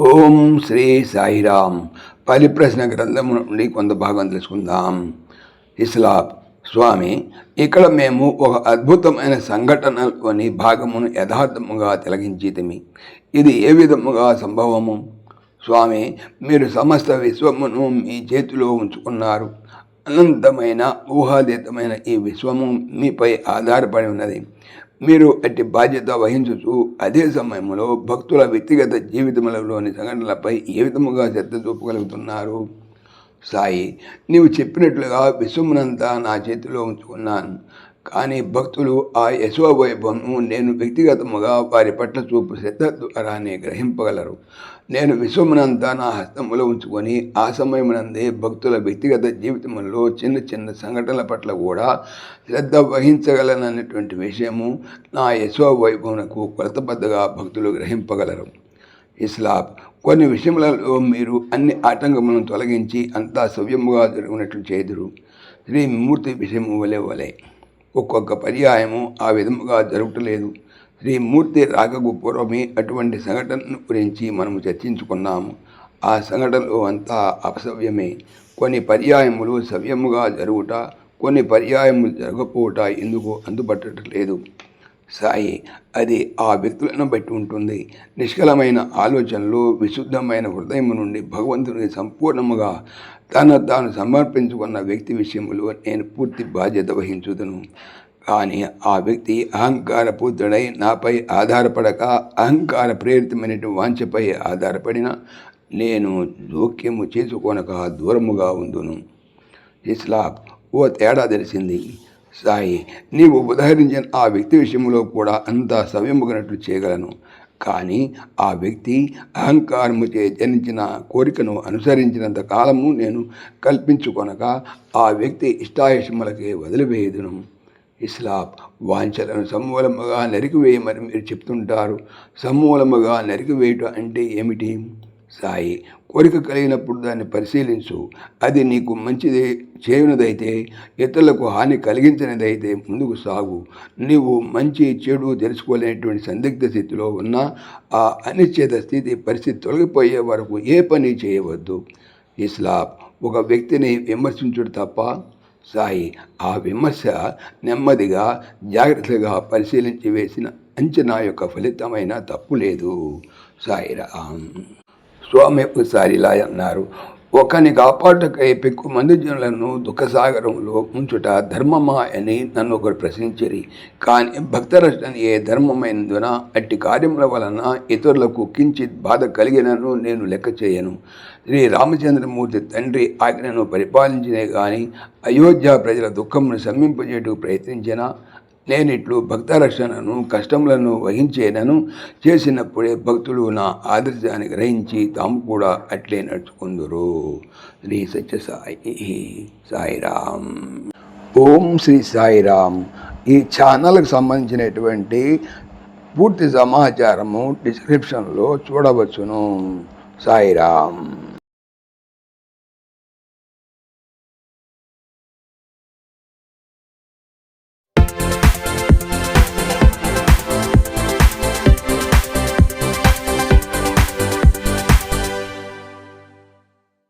ఓం శ్రీ సాయిరామ్. పరిప్రశ్న గ్రంథము నుండి కొంత భాగం తెలుసుకుందాం. ఇస్లాబ్ స్వామి ఇక్కడ మేము ఒక అద్భుతమైన సంఘటనలోని భాగమును యథార్థముగా తిలగించితిమి ఇది ఏ విధముగా సంభవము? స్వామి మీరు సమస్త విశ్వమును మీ చేతిలో ఉంచుకున్నారు. అనంతమైన ఊహాతీతమైన ఈ విశ్వము మీపై ఆధారపడి ఉన్నది. మీరు అట్టి బాధ్యత వహించుతూ అదే సమయంలో భక్తుల వ్యక్తిగత జీవితంలోని సంఘటనలపై ఏ విధముగా శ్రద్ధ చూపగలుగుతున్నారు? సాయి నీవు చెప్పినట్లుగా విశ్వమునంతా నా చేతిలో ఉంచుకున్నాను. కానీ భక్తులు ఆ యశోవైభవము నేను వ్యక్తిగతముగా వారి పట్ల చూపు శ్రద్ధ ద్వారానే గ్రహింపగలరు. నేను విశ్వమునంతా నా హస్తములో ఉంచుకొని ఆ సమయమునందే భక్తుల వ్యక్తిగత జీవితంలో చిన్న చిన్న సంఘటనల పట్ల కూడా శ్రద్ధ వహించగలనన్నటువంటి విషయము నా యశోవైభవనకు కొలతబద్దగా భక్తులు గ్రహింపగలరు. ఇస్లాబ్ కొన్ని విషయములలో మీరు అన్ని ఆటంకములను తొలగించి అంతా సవ్యముగా జరుగునట్లు చేదురు. శ్రీ మూర్తి విషయము వలె వలె. ఒక్కొక్క పర్యాయము ఆ విధముగా జరగటలేదు. శ్రీమూర్తి రాకకు పూర్వమే అటువంటి సంఘటనల గురించి మనము చర్చించుకున్నాము. ఆ సంఘటనలు అంతా అపసవ్యమే కొన్ని పర్యాయములు సవ్యముగా జరుగుట కొన్ని పర్యాయములు జరగపోవుట ఎందుకు అందుబట్టలేదు సాయి. అది ఆ వ్యక్తులను బట్టి ఉంటుంది. నిష్కలమైన ఆలోచనలు విశుద్ధమైన హృదయం నుండి భగవంతునికి సంపూర్ణముగా తను తాను సమర్పించుకున్న వ్యక్తి విషయంలో నేను పూర్తి బాధ్యత వహించుదును. కానీ ఆ వ్యక్తి అహంకార పూర్తుడై నాపై ఆధారపడక అహంకార ప్రేరితమైన వాంఛపై ఆధారపడిన నేను జోక్యము చేసుకోనక దూరముగా ఉందును. ఇస్లాబ్ ఓ తేడా తెలిసింది. సాయి నీవు ఉదహరించిన ఆ వ్యక్తి విషయంలో కూడా అంత సవ్యముగినట్లు చేయగలను. కానీ ఆ వ్యక్తి అహంకారముచే జనించిన కోరికను అనుసరించినంత కాలము నేను కల్పించుకొనక ఆ వ్యక్తి ఇష్టాయిషములకే వదిలివేయదును. ఇస్లాం వాంఛలను సమూలముగా నరికివేయమని మీరు చెప్తుంటారు. సమూలముగా నరికివేయటం అంటే ఏమిటి? సాయి కోరిక కలిగినప్పుడు దాన్ని పరిశీలించు. అది నీకు మంచిది చేయనిదైతే ఇతరులకు హాని కలిగించినదైతే ముందుకు సాగు. నీవు మంచి చెడు తెలుసుకోలేనటువంటి సందిగ్ధ స్థితిలో ఉన్న ఆ అనిశ్చిత స్థితి పరిస్థితి తొలగిపోయే వరకు ఏ పని చేయవద్దు. ఇస్లాం ఒక వ్యక్తిని విమర్శించుడు తప్ప సాయి ఆ విమర్శ నెమ్మదిగా జాగ్రత్తగా పరిశీలించి వేసిన అంచనా యొక్క ఫలితమైన తప్పు లేదు. సాయిరామ్ స్వామి ఒకసారి ఇలా అన్నారు. ఒకని కాపాటకై పెక్కు మంది జనులను దుఃఖసాగరంలో ఉంచుట ధర్మమా అని నన్ను ఒకరు ప్రశ్నించిరి. కానీ భక్తరష్టని ఏ ధర్మమైనందున అట్టి కార్యముల వలన ఇతరులకు కించిత్ బాధ కలిగినను నేను లెక్క చేయను. శ్రీ రామచంద్రమూర్తి తండ్రి ఆజ్ఞను పరిపాలించినే కానీ అయోధ్య ప్రజల దుఃఖమును శమింపజేయటకు ప్రయత్నించిన నేను ఇట్లు భక్తరక్షణను కష్టములను వహించేనను చేసినప్పుడే భక్తులు నా ఆదర్శాన్ని గ్రహించి తాము కూడా అట్లే నడుచుకుందరు. శ్రీ సత్య సాయి సాయిరామ్. ఓం శ్రీ సాయిరామ్. ఈ ఛానల్కి సంబంధించినటువంటి పూర్తి సమాచారము డిస్క్రిప్షన్లో చూడవచ్చును. సాయిరామ్.